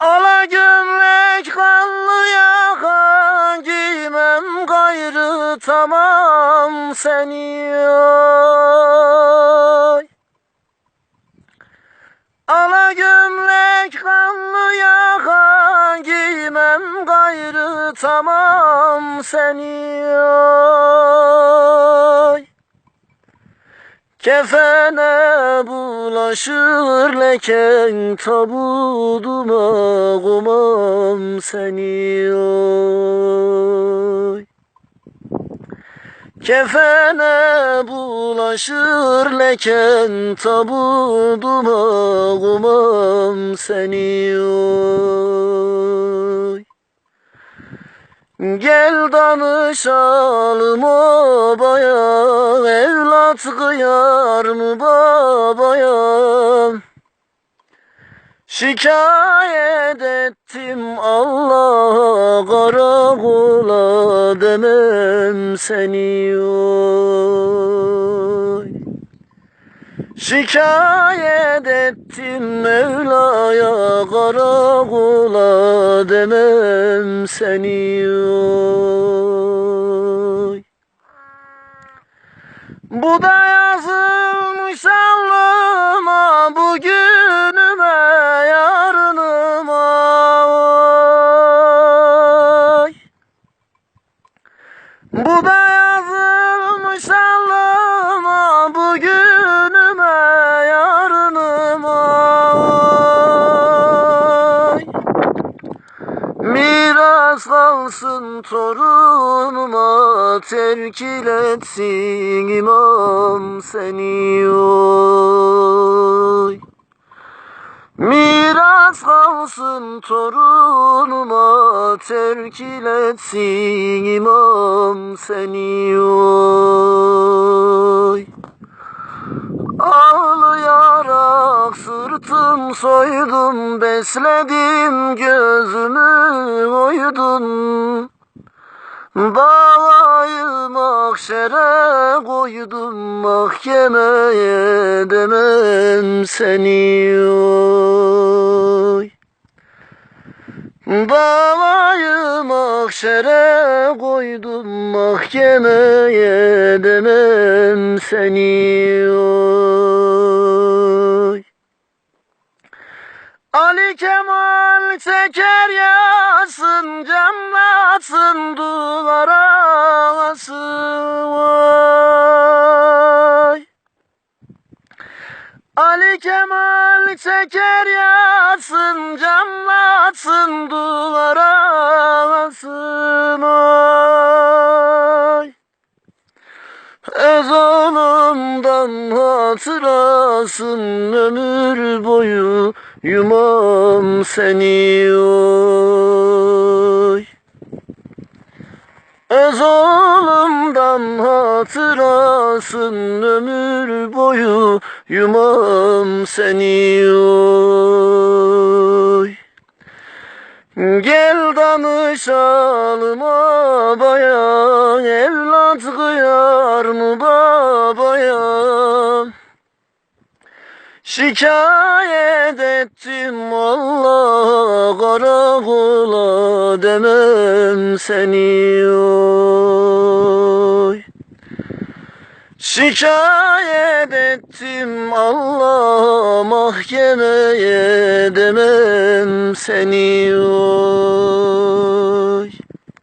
Ala gömlek kanlı yaka giymem gayrı tamam seni oy. Ala gömlek kanlı yaka giymem gayrı tamam seni oy. Kefene bulaşır leken tabuduma kumam seni oy. Kefene bulaşır leken tabuduma kumam seni oy. Gel danışalım obaya Kıyar mı babaya? Şikayet ettim Allah'a Karakola demem seni. Oy. Şikayet ettim Mevla'ya karakola demem seni. Oy. Bu da yazılmış alnıma bugünüme Miras kalsın torunuma terkil etsin imam seni oy. Miras kalsın torunuma terkil etsin imam seni oy. Ağlayarak sırtım soydum besledim gözümü oydum Davayı mahşere koydum mahkemeye demem seni oy Davayı mahşere koydum mahkemeye demem seni oy. Ali Kemal teker yasın canlatsın duvara asın oy. Ali Kemal teker yatsın camlatsın duvara asın hatırasın ömür boyu yumam seni oy. Öz oğlumdan hatırasın ömür boyu yumam seni oy. Gel danışalım babaya Evlat kıyar mı Şikayet ettim Allah karakola demem seni oy. Şikayet ettim Allah mahkemeye demem seni oy